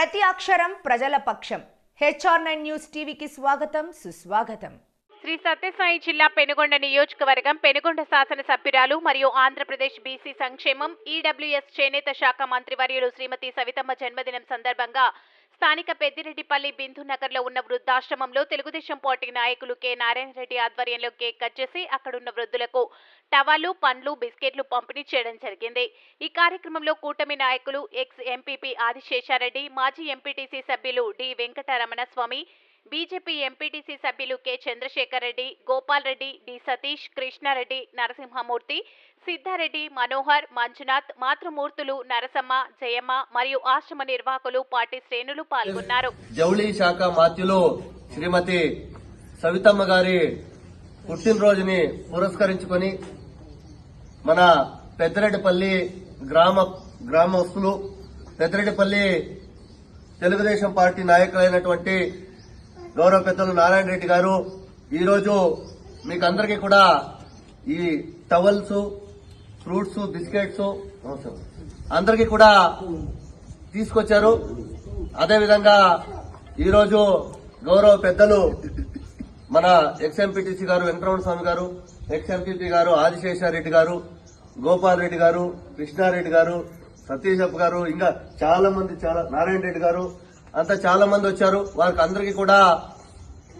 ప్రతి అక్షరం ప్రజల పక్షం. హెచ్ఆర్ నైన్ న్యూస్ టీవీకి స్వాగతం సుస్వాగతం. శ్రీ సత్యసాయి జిల్లా పెనుగొండ నియోజకవర్గం పెనుగొండ శాసనసభ్యురాలు మరియు ఆంధ్రప్రదేశ్ బీసీ సంక్షేమం ఈడబ్ల్యూఎస్ చేనేత శాఖ మంత్రివర్యులు శ్రీమతి సవితమ్మ జన్మదినం సందర్భంగా స్థానిక పెద్దిరెడ్డిపల్లి బిందు నగర్లో ఉన్న వృద్ధాశ్రమంలో తెలుగుదేశం పార్టీ నాయకులు కె. నారాయణ రెడ్డి ఆధ్వర్యంలో కేక్ కట్ చేసి అక్కడున్న వృద్ధులకు టవాలు పండ్లు బిస్కెట్లు పంపిణీ చేయడం జరిగింది. ఈ కార్యక్రమంలో కూటమి నాయకులు ఎక్స్ ఎంపీపీ ఆదిశేషారెడ్డి మాజీ ఎంపీటీసీ సభ్యులు D. Venkataramana Swamy BJP MPTC సభ్యులు కె చంద్రశేఖర్ రెడ్డి గోపాల్ రెడ్డి డి సతీష్ కృష్ణారెడ్డి నరసింహమూర్తి సిద్ధారెడ్డి మనోహర్ మంజునాథ్ మాతృమూర్తులు నరసమ్మ జయమ్మ మరియు ఆశ్రమ నిర్వాహకులు పార్టీ శ్రేణులు పాల్గొన్నారు. జౌళి శాఖ మాత్యులు శ్రీమతి సవితమ్మ గారి పుట్టినరోజుని పురస్కరించుకొని మన పెద్దరెడ్డిపల్లి గ్రామ గ్రామస్తులు పెద్దరెడ్డిపల్లి తెలుగుదేశం పార్టీ నాయకులైనటువంటి గౌరవ పెద్దలు నారాయణ రెడ్డి గారు ఈరోజు మీకు అందరికీ కూడా ఈ టవల్స్ ఫ్రూట్స్ బిస్కెట్స్ అందరికీ కూడా తీసుకొచ్చారు. అదేవిధంగా ఈరోజు గౌరవ పెద్దలు మన ఎక్స్ఎంపీటీసీ గారు వెంకటరమణ స్వామి గారు ఎక్స్ఎంపీపీ గారు ఆదిశేషారెడ్డి గారు గోపాల్ రెడ్డి గారు కృష్ణారెడ్డి గారు సతీష్ గారు ఇంకా చాలా మంది చాలా నారాయణ రెడ్డి గారు అంతా చాలా మంది వచ్చారు. వారికి అందరికీ కూడా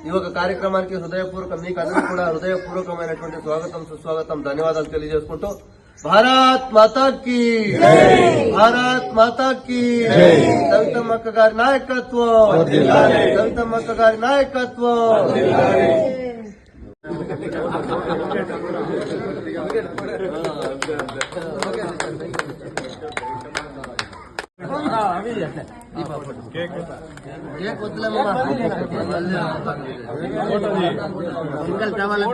ఈ యొక్క కార్యక్రమానికి హృదయపూర్వక మీకు అందరికీ కూడా హృదయపూర్వకమైనటువంటి స్వాగతం సుస్వాగతం ధన్యవాదాలు తెలియజేసుకుంటూ భారత్ మాతాకి భారత్ మాతాకి కవితమ్మక్క గారి నాయకత్వం! కవితమ్మక్క గారి నాయకత్వం! కేక్ వద్దులేమ్మా. సింగల్ కావాలి